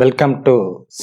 Welcome to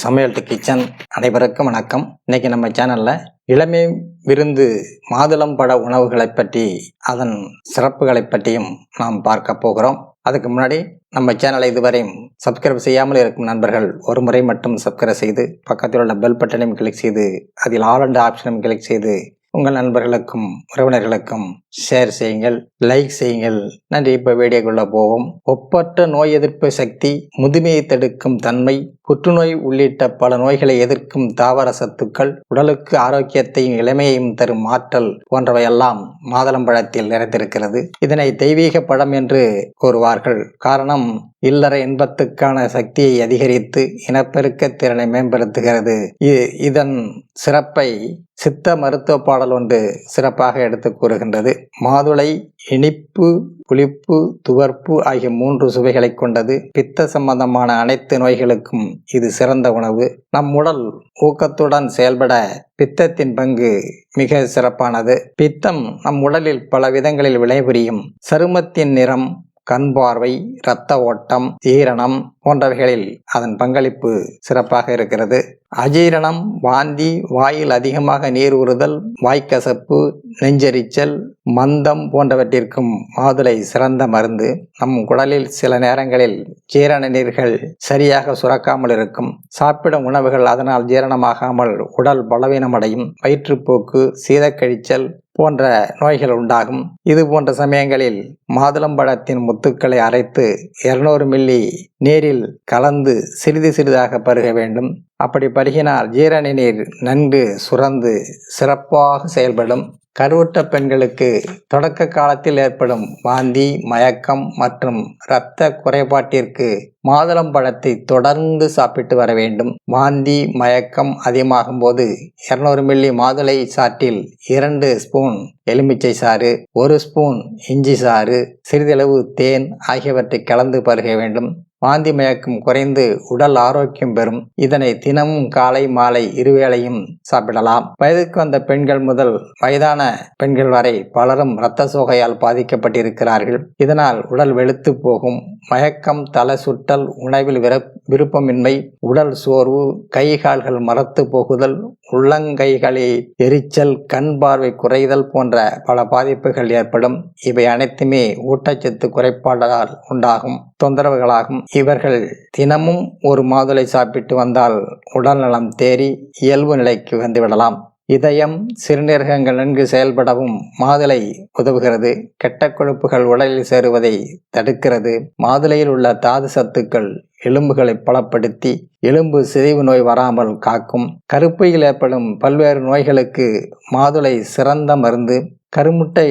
சமையல் to kitchen அனைவருக்கும் வணக்கம். இன்னைக்கு நம்ம சேனல்ல இளமை விருந்து மாதுளம் பட உணவுகளை பற்றி அதன் சிறப்புகளை பற்றியும் நாம் பார்க்க போகிறோம். அதுக்கு முன்னாடி நம்ம சேனலை இதுவரையும் சப்ஸ்கிரைப் செய்யாமல் இருக்கும் நண்பர்கள் ஒரு முறை மட்டும் சப்ஸ்கிரைப் செய்து பக்கத்தில் உள்ள பெல் பட்டனையும் கிளிக் செய்து அதில் ஆல் அண்ட் ஆப்ஷனும் கிளிக் செய்து உங்கள் நண்பர்களுக்கும் உறவினர்களுக்கும் ஷேர் செய்யுங்கள் லைக் செய்யுங்கள். நன்றி. இப்போ வீடியோக்குள்ளே போவோம். ஒப்பற்ற நோய் எதிர்ப்பு சக்தி முதுமையை தடுக்கும் தன்மை புற்றுநோய் உள்ளிட்ட பல நோய்களை எதிர்க்கும் தாவர சத்துக்கள் உடலுக்கு ஆரோக்கியத்தையும் இளமையையும் தரும் ஆற்றல் போன்றவையெல்லாம் மாதுளம்பழத்தில் நிறைந்திருக்கிறது. இதனை தெய்வீக பழம் என்று கூறுவார்கள். காரணம் இல்லற இன்பத்துக்கான சக்தியை அதிகரித்து இனப்பெருக்க திறனை மேம்படுத்துகிறது. இ- இதன் சிறப்பை சித்த மருத்துவ பாடல் ஒன்று சிறப்பாக எடுத்து கூறுகின்றது. மாதுளை இனிப்பு புளிப்பு துவர்ப்பு ஆகிய மூன்று சுவைகளை கொண்டது. பித்த சம்பந்தமான அனைத்து நோய்களுக்கும் இது சிறந்த உணவு. நம் உடல் ஊக்கத்துடன் செயல்பட பித்தத்தின் பங்கு மிக சிறப்பானது. பித்தம் நம் உடலில் பல விதங்களில் விளைபுரியும். சருமத்தின் நிறம் கண் பார்வை இரத்த ஓட்டம் ஈரணம் போன்றவைகளில் அதன் பங்களிப்பு சிறப்பாக இருக்கிறது. அஜீரணம் வாந்தி வாயில் அதிகமாக நீர் ஊறுதல் வாய்க்கசப்பு நெஞ்செரிச்சல் மந்தம் போன்றவற்றிற்கும் மாதுளை சிறந்த மருந்து. நம் குடலில் சில நேரங்களில் ஜீரண நீர்கள் சரியாக சுரக்காமல் இருக்கும். சாப்பிடும் உணவுகள் அதனால் ஜீரணமாகாமல் உடல் பலவீனமடையும். வயிற்றுப்போக்கு சீதக்கழிச்சல் போன்ற நோய்கள் உண்டாகும். இது போன்ற சமயங்களில் மாதுளம்பழத்தின் முத்துக்களை அரைத்து 200 மில்லி நீரில் கலந்து சிறிது சிறிதாக பருக வேண்டும். அப்படி பருகினால் ஜீரண நீர் நன்கு சுரந்து சிறப்பாக செயல்படும். கருவுற்ற பெண்களுக்கு தொடக்க காலத்தில் ஏற்படும் வாந்தி மயக்கம் மற்றும் இரத்த குறைபாட்டிற்கு மாதுளம் பழத்தை தொடர்ந்து சாப்பிட்டு வர வேண்டும். வாந்தி மயக்கம் அதிகமாகும் போது 200 மில்லி மாதுளை சாற்றில் இரண்டு ஸ்பூன் எலுமிச்சை சாறு ஒரு ஸ்பூன் இஞ்சி சாறு சிறிதளவு தேன் ஆகியவற்றை கலந்து பருக வேண்டும். வாந்தி மயக்கம் குறைந்து உடல் ஆரோக்கியம் பெறும். இதனை தினமும் காலை மாலை இருவேளையும் சாப்பிடலாம். வயதுக்கு வந்த பெண்கள் முதல் வயதான பெண்கள் வரை பலரும் இரத்த சோகையால் பாதிக்கப்பட்டிருக்கிறார்கள். இதனால் உடல் வெளுத்து போகும். மயக்கம் தலை சுட்டல் உணவில் விர விருப்பமின்மை உடல் சோர்வு கை கால்கள் மரத்து போகுதல் உள்ளங்கைகளில் எரிச்சல் கண் பார்வை குறைதல் போன்ற பல பாதிப்புகள் ஏற்படும். இவை அனைத்துமே ஊட்டச்சத்து குறைபாடால் உண்டாகும் தொந்தரவுகளாகும். இவர்கள் தினமும் ஒரு மாதுளை சாப்பிட்டு வந்தால் உடல் நலம் தேறி இயல்பு நிலைக்கு வந்துவிடலாம் இதயம் சிறுநீரகங்கள் நன்கு செயல்படவும் மாதுளை உதவுகிறது. கெட்ட கொழுப்புகள் உடலில் சேருவதை தடுக்கிறது. மாதுளையில் உள்ள தாது சத்துக்கள் எலும்புகளை பலப்படுத்தி எலும்பு சிதைவு நோய் வராமல் காக்கும். கருப்பையில் ஏற்படும் பல்வேறு நோய்களுக்கு மாதுளை சிறந்த மருந்து. கருமுட்டை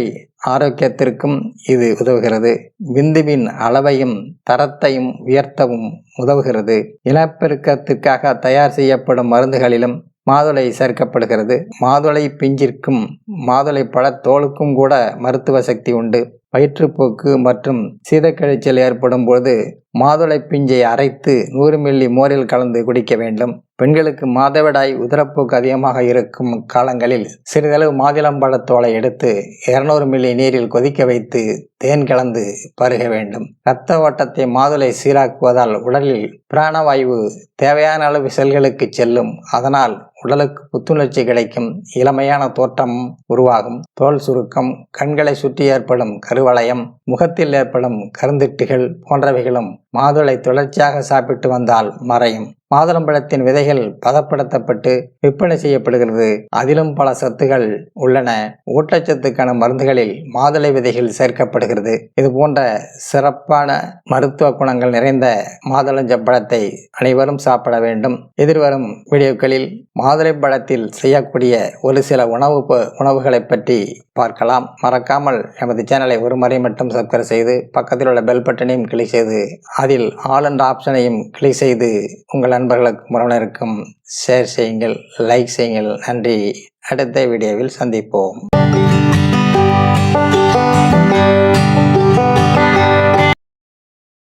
ஆரோக்கியத்திற்கும் இது உதவுகிறது. விந்துவின் அளவையும் தரத்தையும் உயர்த்தவும் உதவுகிறது. இனப்பெருக்கத்திற்காக தயார் செய்யப்படும் மருந்துகளிலும் மாதுளை சேர்க்கப்படுகிறது. மாதுளை பிஞ்சிற்கும் மாதுளை பழத்தோலுக்கும் கூட மருத்துவ சக்தி உண்டு. வயிற்றுப்போக்கு மற்றும் சீதக்கழிச்சல் ஏற்படும் போது மாதுளை பிஞ்சை அரைத்து நூறு மில்லி மோரில் கலந்து குடிக்க வேண்டும். பெண்களுக்கு மாதவிடாய் உதரப்போக்கு அதிகமாக இருக்கும் காலங்களில் சிறிதளவு மாதுளம்பழத்தோலை எடுத்து 200 மில்லி நீரில் கொதிக்க வைத்து தேன் கலந்து பருக வேண்டும். இரத்த ஓட்டத்தை மாதுளை சீராக்குவதால் உடலில் பிராணவாயு தேவையான அளவு செல்களுக்கு செல்லும். அதனால் உடலுக்கு புத்துணர்ச்சி கிடைக்கும். இளமையான தோற்றம் உருவாகும். தோல் சுருக்கம் கண்களை சுற்றி ஏற்படும் கருவளையம் முகத்தில் ஏற்படும் கருந்திட்டுகள் போன்றவைகளும் மாதுளை தொடர்ச்சியாக சாப்பிட்டு வந்தால் மறையும். மாதுளம்பழத்தின் விதைகள் பதப்படுத்தப்பட்டு விற்பனை செய்யப்படுகிறது. அதிலும் பல சத்துகள் உள்ளன. ஊட்டச்சத்துக்கான மருந்துகளில் மாதுளை விதைகள் சேர்க்கப்படுகிறது. இது போன்ற சிறப்பான மருத்துவ குணங்கள் நிறைந்த மாதுளஞ்சப்பழத்தை அனைவரும் சாப்பிட வேண்டும். எதிர்வரும் வீடியோக்களில் மாதுளை பழத்தில் செய்யக்கூடிய ஒரு சில உணவு ப- உணவுகளை பற்றி பார்க்கலாம். மறக்காமல் எமது சேனலை ஒரு முறை மட்டும் சப்ஸ்கிரைப் செய்து பக்கத்தில் உள்ள பெல் பட்டனையும் கிளிக் செய்து அதில் ஆல் அண்ட் ஆப்ஷனையும் கிளிக் செய்து உங்கள் நண்பர்களுக்கும் உறவினருக்கும் ஷேர் செய்யுங்கள் லைக் செய்யுங்கள். நன்றி. அடுத்த வீடியோவில் சந்திப்போம்.